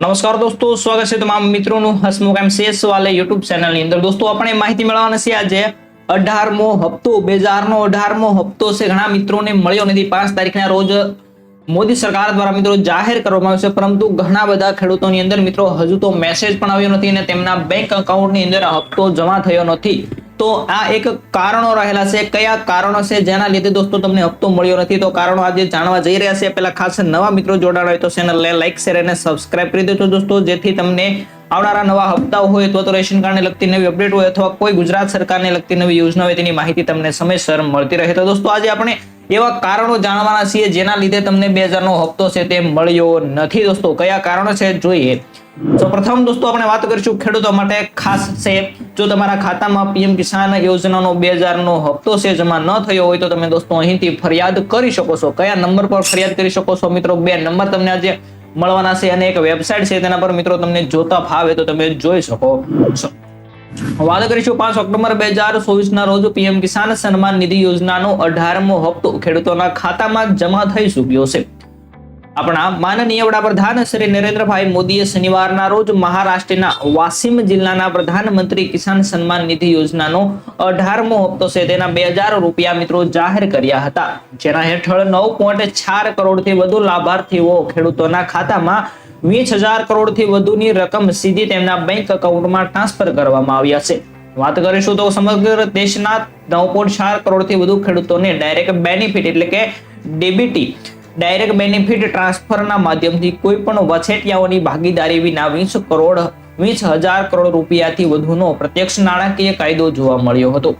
નમસ્કાર દોસ્તો, સ્વાગત છે તમામ મિત્રોનું હસમુખ એમ સેસ વાલે યુટ્યુબ ચેનલની અંદર. દોસ્તો, આપણે માહિતી મેળવવાના છે આજે અઢારમો હપ્તો બે હજારનો અઢારમો હપ્તો છે. ઘણા મિત્રોને મળ્યો નથી. પાંચ તારીખના રોજ મોદી સરકાર દ્વારા મિત્રો જાહેર કરવામાં આવ્યો છે. પરંતુ ઘણા બધા ખેડૂતોની અંદર મિત્રો હજુ તો મેસેજ પણ આવ્યો નથી અને તેમના બેંક અકાઉન્ટની અંદર હપ્તો જમા થયો નથી. તો આ એક કારણો રહેલા છે. કયા કારણો છે? જેના લીધે દોસ્તો તમને હપ્તો મળ્યો નથી. તો કારણો આજે જાણવા જઈ રહ્યા છે. પહેલા ખાસ નવા મિત્રો જોડાણ હોય તો ચેનલને લાઈક શેર અને સબસ્ક્રાઇબ કરી દેજો દોસ્તો. જેથી તમને આવનારા નવા હપ્તા હોય અથવા તો રેશન કાર્ડને લગતી નવી અપડેટ હોય અથવા કોઈ ગુજરાત સરકારને લગતી નવી યોજના હોય તેની માહિતી તમને સમયસર મળતી રહે. તો દોસ્તો આજે આપણે એવા કારણો જાણવાના છીએ જેના લીધે તમને બે હજારનો હપ્તો છે તે મળ્યો નથી દોસ્તો. કયા કારણો છે જોઈએ. તો પ્રથમ દોસ્તો આપણે વાત કરીશું ખેડૂતો માટે. ખાસ છે, જો તમારા ખાતામાં પીએમ કિસાન યોજનાનો બે હજારનો હપ્તો છે, જમા ન થયો હોય તો તમે દોસ્તો અહીંથી ફરિયાદ કરી શકો છો. કયા નંબર પર ફરિયાદ કરી શકો છો મિત્રો? બે નંબર તમને આજે મળવાના છે અને એક વેબસાઇટ છે, તેના પર મિત્રો તમને જોતા ફાવે તો તમે જોઈ શકો છો. વાત કરીશું પાંચ ઓક્ટોબર બે હજાર ચોવીસ ના રોજ પીએમ કિસાન સન્માન નિધિ યોજનાનો અઢારમો હપ્તો. ખેડૂતોના ખાતામાં જમા થઈ ચૂક્યો છે. આપણા માનનીય વડાપ્રધાન શ્રી નરેન્દ્રભાઈ મોદીએ શનિવારના રોજ મહારાષ્ટ્રના વાસીમ જિલ્લાના પ્રધાનમંત્રી કિસાન સન્માન નિધિ યોજનાનો અઢારમો હપ્તો છે. તેના બે હજાર રૂપિયા મિત્રો જાહેર કર્યા હતા. જેના હેઠળ નવ પોઈન્ટ ચાર કરોડથી વધુ લાભાર્થીઓ ખેડૂતોના ખાતામાં વીસ હજાર કરોડથી વધુની રકમ સીધી તેમના બેંક એકાઉન્ટમાં ટ્રાન્સફર કરવામાં આવ્યા છે. વાત કરીશું તો સમગ્ર દેશના નવ પોઈન્ટ ચાર કરોડથી વધુ ખેડૂતોને ડાયરેક્ટ બેનિફિટ એટલે કે ડેબિટી ડાયરેક્ટ બેનિફિટ ટ્રાન્સફરના માધ્યમથી કોઈ પણ વચેટિયાઓની ભાગીદારી વિના વીસ કરોડ, વીસ હજાર કરોડ રૂપિયાથી વધુનો પ્રત્યક્ષ નાણાકીય કાયદો જોવા મળ્યો હતો.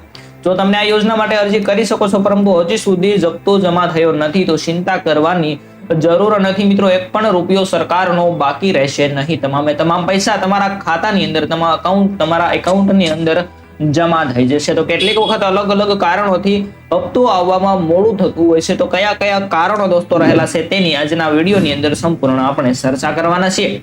જો તમને આ યોજના માટે અરજી કરી શકો છો, પરંતુ હજી સુધી જપ્તો જમા થયો નથી, તો ચિંતા કરવાની જરૂર નથી મિત્રો, એક પણ રૂપિયો સરકારનો બાકી રહેશે નહીં. તમામે તમામ પૈસા તમારા ખાતાની અંદર, તમારા અકાઉન્ટ તમારા એકાઉન્ટની અંદર જમા થઈ જશે. તો કેટલીક વખત અલગ અલગ કારણોથી હપ્તો આવવામાં મોડું થતું હોય છે. તો કયા કયા કારણો દોસ્તો રહેલા છે તેની આજના વિડીયોની અંદર સંપૂર્ણ આપણે ચર્ચા કરવાના છીએ.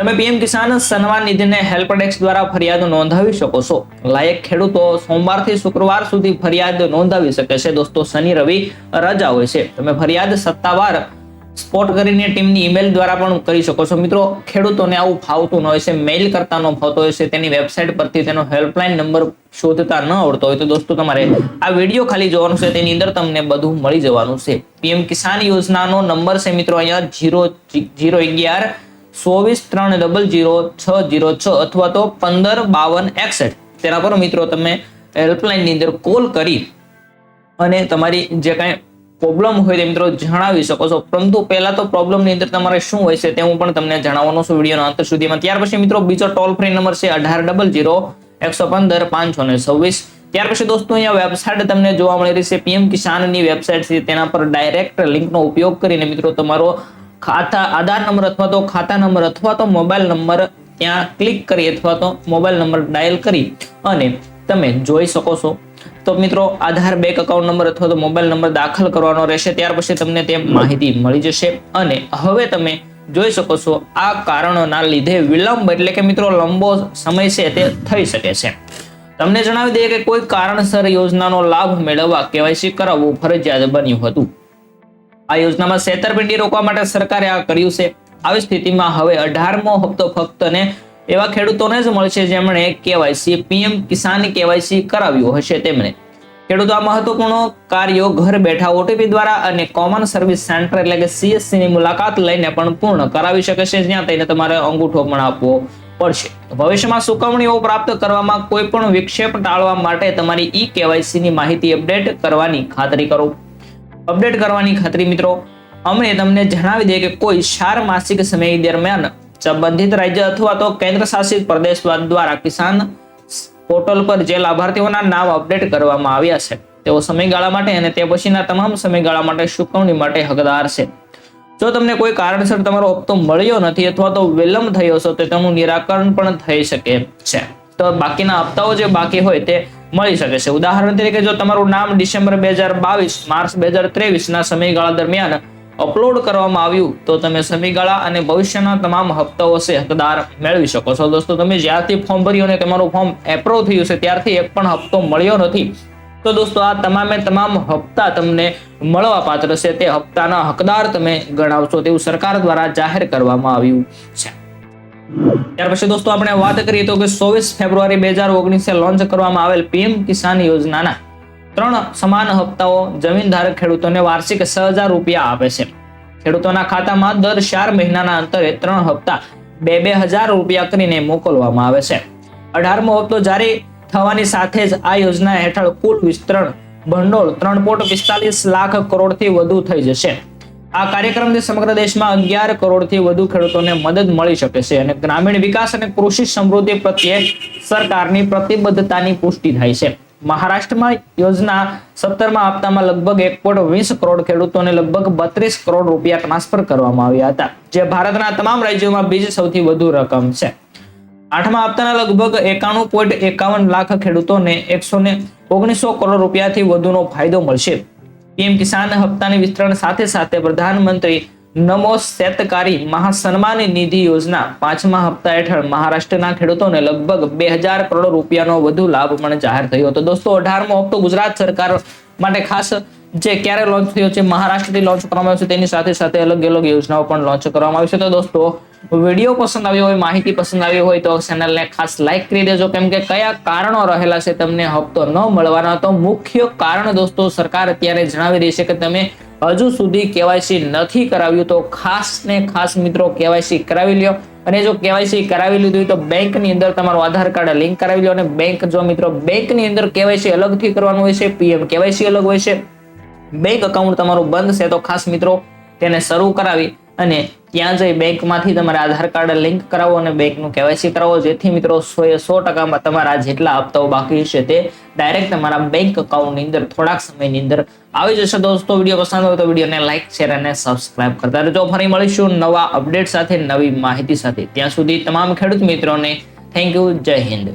તમે PM Kisan Samman નિધિને help desk દ્વારા ફરિયાદ નોંધાવી શકો છો. લાયક ખેડૂતો સોમવારથી શુક્રવાર સુધી ફરિયાદ નોંધાવી શકે છે. દોસ્તો, શનિ, રવિ રજા હોય છે. તમે ફરિયાદ સત્તાવાર સ્પોટ કરીને ટીમની ઈમેલ દ્વારા પણ કરી શકો છો. મિત્રો, ખેડૂતોને આવું ફાવતું ન હોય છે. મેઇલ કરતા ન ફાવતો હોય છે. તેની વેબસાઇટ પરથી તેનો હેલ્પલાઇન નંબર શોધતા ન આવડતો હોય તો દોસ્તો, તમારે આ વીડિયો ખાલી જોવાનું છે. તેની અંદર તમને બધું મળી જવાનું છે. પીએમ કિસાન યોજનાનો નંબર છે મિત્રો અહીંયા, જીરો જીરો અગિયાર ચોવીસ ત્રણ ડબલ જીરો છ જીરો છ અથવા તો પંદર બાવન એકસઠ. તેના પર મિત્રો તમે હેલ્પલાઇનની અંદર કોલ કરી અને તમારી જે કાંઈ પ્રોબ્લેમ હોય તે મિત્રો જણાવી શકો છો. પરંતુ પહેલા તો પ્રોબ્લેમની અંદર તમારે શું હોય છે તે હું પણ તમને જણાવવાનો છું વિડીયોના અંત સુધીમાં. ત્યાર પછી મિત્રો બીજો ટોલ ફ્રી નંબર છે અઢાર ડબલ જીરો એકસો પંદર પાંચસો ને છવ્વીસ. ત્યાર પછી દોસ્તો અહીંયા વેબસાઇટ તમને જોવા મળી રહી છે. પીએમ કિસાનની વેબસાઇટ છે. તેના પર ડાયરેક્ટ લિંકનો ઉપયોગ કરીને મિત્રો તમારો ખાતા, આધાર નંબર અથવા તો ખાતા નંબર અથવા તો મોબાઈલ નંબર ત્યાં ક્લિક કરી અથવા તો મોબાઈલ નંબર ડાયલ કરી અને તમે જોઈ શકો છો. તો મિત્રો, આધાર, બેંક અકાઉન્ટ નંબર અથવા તો મોબાઈલ નંબર દાખલ કરવાનો રહેશે. ત્યાર પછી તમને તે માહિતી મળી જશે અને હવે તમે જોઈ શકો છો આ કારણોના લીધે વિલંબ એટલે કે મિત્રો, લંબો સમય છે તે થઈ શકે છે. તમને જણાવી દઈએ કે કોઈ કારણસર યોજનાનો લાભ મેળવવા કેવાયસી કરાવવું ફરજિયાત બન્યું હતું. આ યોજનામાં છેતરપિંડી રોકવા માટે સરકારે આ કર્યું છે. આવી સ્થિતિમાં હવે અઢારમો હપ્તો ફક્ત ને એવા ખેડૂતોને જ મળશે જેમણે કેવાયસી પીએમ કિસાન કેવાયસી કરાવ્યું હશે તેમણે. ખેડૂતો આ મહત્વપૂર્ણ કાર્યો ઘર બેઠા ઓટીપી દ્વારા અને કોમન સર્વિસ સેન્ટર એટલે કે સીએસસી ની મુલાકાત લઈને પણ પૂર્ણ કરાવી શકે છે. જ્યાં તેને તમારે અંગૂઠો પણ આપવો પડશે. ભવિષ્યમાં સુકવણીઓ પ્રાપ્ત કરવામાં કોઈ પણ વિક્ષેપ ટાળવા માટે તમારી ઈ કેવાયસી ની માહિતી અપડેટ કરવાની ખાતરી કરો. અપડેટ કરવાની ખાતરી મિત્રો. અમે તમને જણાવી દઈએ કે કોઈ ચાર માસિક સમય દરમિયાન સંબંધિત રાજ્ય અથવા તો કેન્દ્ર શાસિત પ્રદેશ દ્વારા કિસાન પોર્ટલ પર જે લાભાર્થીઓના નામ અપડેટ કરવામાં આવ્યા છે, તેઓ સમયગાળા માટે અને તે પછીના તમામ સમયગાળા માટે ચૂકવણી માટે હકદાર છે. જો તમને કોઈ કારણસર તમારો હપ્તો મળ્યો નથી અથવા તો વિલંબ થયો છે, તો તેનું નિરાકરણ પણ થઈ શકે છે. તો બાકીના હપ્તાઓ જે બાકી હોય તે મળી શકે છે. ઉદાહરણ તરીકે જો તમારું નામ ડિસેમ્બર બે હજાર બાવીસ, માર્ચ બે હજાર ત્રેવીસ ના સમયગાળા દરમિયાન અપલોડ કરવામાં આવ્યું, તો તમે સમયગાળા અને ભવિષ્યના તમામ હપ્તાઓ છે હકદાર મેળવી શકો છો. દોસ્તો, તમે જ્યારથી ફોર્મ ભર્યું અને તમારું ફોર્મ એપ્રુવ થયું છે, ત્યારથી એક પણ હપ્તો મળ્યો નથી. તો દોસ્તો, આ તમામે તમામ હપ્તા તમને મળવા પાત્ર છે. તે હપ્તાના હકદાર તમે ગણાવશો તેવું સરકાર દ્વારા જાહેર કરવામાં આવ્યું છે. ત્યાર પછી દોસ્તો, આપણે વાત કરીએ તો કે ચોવીસ ફેબ્રુઆરી બે હજાર ઓગણીસે લોન્ચ કરવામાં આવેલ પીએમ કિસાન યોજનાના ત્રણ સમાન હપ્તાઓ જમીન ધારક ખેડૂતોને વાર્ષિક છ હજાર રૂપિયા આપે છે. ખેડૂતોના ખાતામાં દર ચાર મહિનાના અંતરે ત્રણ હપ્તા બે બે હજાર રૂપિયા કરીને મોકલવામાં આવે છે. અઢારમો હપ્તો જારી થવાની સાથે જ આ યોજના હેઠળ કુલ વિસ્તરણ ભંડોળ ત્રણ પોઈન્ટ પિસ્તાલીસ લાખ કરોડથી વધુ થઈ જશે. આ કાર્યક્રમથી સમગ્ર દેશમાં અગિયાર કરોડથી વધુ ખેડૂતોને મદદ મળી શકે છે અને ગ્રામીણ વિકાસ અને કૃષિ સમૃદ્ધિ પ્રત્યે સરકારની પ્રતિબદ્ધતાની પુષ્ટિ થાય છે. મહારાષ્ટ્રમાં યોજના સત્તરમાં હપ્તામાં લગભગ એક પોઈન્ટ વીસ કરોડ ખેડૂતોને લગભગ બત્રીસ કરોડ રૂપિયા ટ્રાન્સફર કરવામાં આવ્યા હતા, જે ભારતના તમામ રાજ્યોમાં બીજી સૌથી વધુ રકમ છે. આઠમા હપ્તાના લગભગ એકાણું પોઈન્ટ એકાવન લાખ ખેડૂતોને એકસો ને ઓગણીસો કરોડ રૂપિયાથી વધુનો ફાયદો મળશે. પીએમ કિસાન હપ્તાની વિસ્તરણ સાથે સાથે પ્રધાનમંત્રી નમો શેતકારી મહાસન્માન નિધિ યોજના પાંચમા હપ્તા હેઠળ મહારાષ્ટ્રના ખેડૂતોને લગભગ બે હજાર કરોડ રૂપિયાનો વધુ લાભ પણ જાહેર થયો હતો. દોસ્તો, અઢારમો હપ્તો ગુજરાત સરકાર માટે ખાસ જે ક્યારે લોન્ચ થયો છે, મહારાષ્ટ્રથી લોન્ચ કરવામાં આવ્યો છે, તેની સાથે સાથે અલગ અલગ યોજનાઓ પણ લોન્ચ કરવામાં આવી છે. તો દોસ્તો વીડિયો પસંદ આવ્યો હોય, માહિતી પસંદ આવી હોય તો ચેનલને ખાસ લાઈક કરી દેજો. કેમ કે કયા કારણો રહેલા છે તમને હપ્તો ન મળવાના તો મુખ્ય કારણ દોસ્તો સરકાર અત્યારે જણાવી રહી છે કે તમે હજુ સુધી કેવાયસી નથી કરાવ્યું તો ખાસ ને ખાસ મિત્રો કેવાયસી કરાવી લ્યો. અને જો કેવાયસી કરાવી લીધું હોય તો બેંકની અંદર તમારું આધાર કાર્ડ લિંક કરાવી લો અને બેંક જો મિત્રો બેંકની અંદર કેવાયસી અલગથી કરવાનું હોય છે પીએમ કેવાયસી અલગ હોય છે. બેંક અકાઉન્ટ તમારું બંધ છે તો ખાસ મિત્રો તેને શરૂ કરાવી. અને ત્યાં જઈ બેંકમાંથી તમારે આધાર કાર્ડ લિંક કરાવો અને બેંકનું કેવાયસી કરાવો. જેથી મિત્રો સો એ સો ટકામાં તમારા જેટલા હપ્તાઓ બાકી છે તે ડાયરેક્ટ તમારા બેંક અકાઉન્ટની અંદર થોડાક સમયની અંદર આવી જશે. દોસ્તો, વીડિયો પસંદ હોય તો વિડીયોને લાઈક, શેર અને સબસ્ક્રાઇબ કરતા રહેજો. ફરી મળીશું નવા અપડેટ સાથે, નવી માહિતી સાથે. ત્યાં સુધી તમામ ખેડૂત મિત્રોને થેન્ક યુ જય હિન્દ.